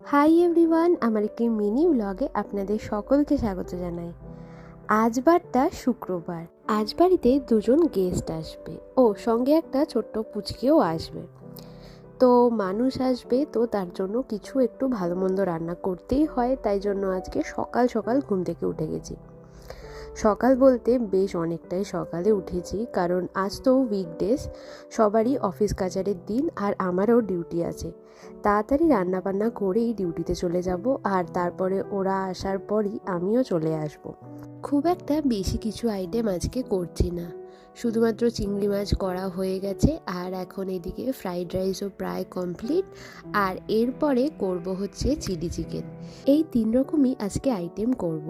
Hi everyone, আমার একটি mini ব্লগে আপনাদের সকলকে স্বাগত জানাই। আজ বারটা শুক্রবার। আজ বাড়িতে দুজন গেস্ট আসবে ও সঙ্গে একটা ছোট্ট পুচকিও আসবে। তো মানুষ আসবে, তো তার জন্য কিছু একটু ভালো মন্দ রান্না করতেই হয়, তাই জন্য আজকে সকাল সকাল ঘুম থেকে উঠে গেছি। সকাল বলতে বেশ অনেকটাই সকালে উঠেছি, কারণ আজ তো উইকডেজ সবারই অফিস কাচারের দিন আর আমারও ডিউটি আছে। তাড়াতাড়ি রান্না বান্না করেই ডিউটিতে চলে যাব আর তারপরে ওরা আসার পরই আমিও চলে আসব। খুব একটা বেশি কিছু আইটেম আজকে করছি না। শুধুমাত্র চিংড়ি মাছ করা হয়ে গেছে আর এখন এদিকে ফ্রাইড রাইসও প্রায় কমপ্লিট আর এরপরে করব হচ্ছে চিলি চিকেন এই তিন রকমই আজকে আইটেম করব।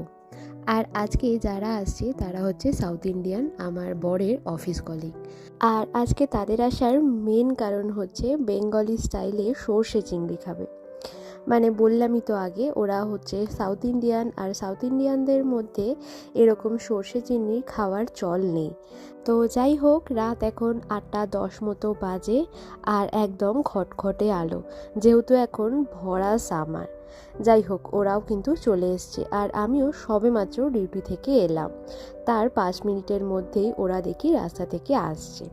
আর আজকে যারা আসছে, তারা হচ্ছে সাউথ ইন্ডিয়ান আমার বরের অফিস কলিগ আর আজকে তাদের আসার মেন কারণ হচ্ছে বেঙ্গলি স্টাইলে সর্ষে চিংড়ি খাবে। মানে বললামই তো আগে, ওরা হচ্ছে সাউথ ইন্ডিয়ান আর সাউথ ইন্ডিয়ানদের মধ্যে এরকম সর্ষে চিংড়ি খাওয়ার চল নেই। তো যাই হোক, রাত এখন আটটা দশ মতো বাজে আর একদম খটখটে আলো। যেহেতু এখন ভরা সামার যাই হোক, ওরাও কিন্তু চলে এসছে আর আমিও সবে মাত্র ডিউটি থেকে এলাম। তার পাঁচ মিনিটের মধ্যেই ওরা দেখি রাস্তা থেকে আসছে।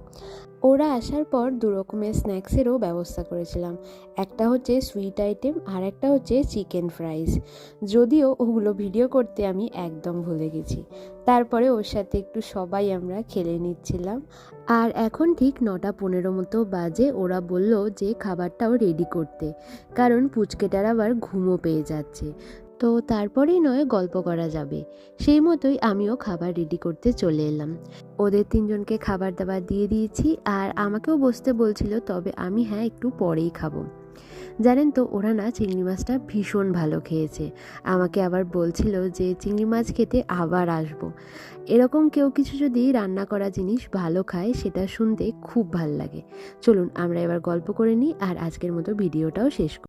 ওরা আসার পর দু রকমের স্ন্যাক্সেরও ব্যবস্থা করেছিলাম। একটা হচ্ছে সুইট আইটেম আর একটা হচ্ছে চিকেন ফ্রাইস। যদিও ওগুলো ভিডিও করতে আমি একদম ভুলে গেছি। তারপরে ওর সাথে একটু সবাই আমরা খেলে নিচ্ছিলাম। আর এখন ঠিক নটা পনেরো মতো বাজে, ওরা বলল যে খাবারটাও রেডি করতে, কারণ পুচকেটার আবার ঘুমও পেয়ে যাচ্ছে। তো তারপরেই নয়, গল্প করা যাবে। সেই মতোই আমিও খাবার রেডি করতে চলে এলাম। ওদের তিনজনকে খাবার দাবার দিয়ে দিয়েছি, আর আমাকেও বসতে বলছিল, তবে আমি হ্যাঁ একটু পরেই খাব। জানেন তো, ওরা না চিংড়ি মাছটা ভীষণ ভালো খেয়েছে আমাকে আবার বলছিল যে, চিংড়ি মাছ খেতে আবার আসব। এরকম কেউ কিছু যদি রান্না করা জিনিস ভালো খায়, সেটা শুনতে খুব ভালো লাগে চলুন, আমরা এবার গল্প করে নিই আর আজকের মতো ভিডিওটাও শেষ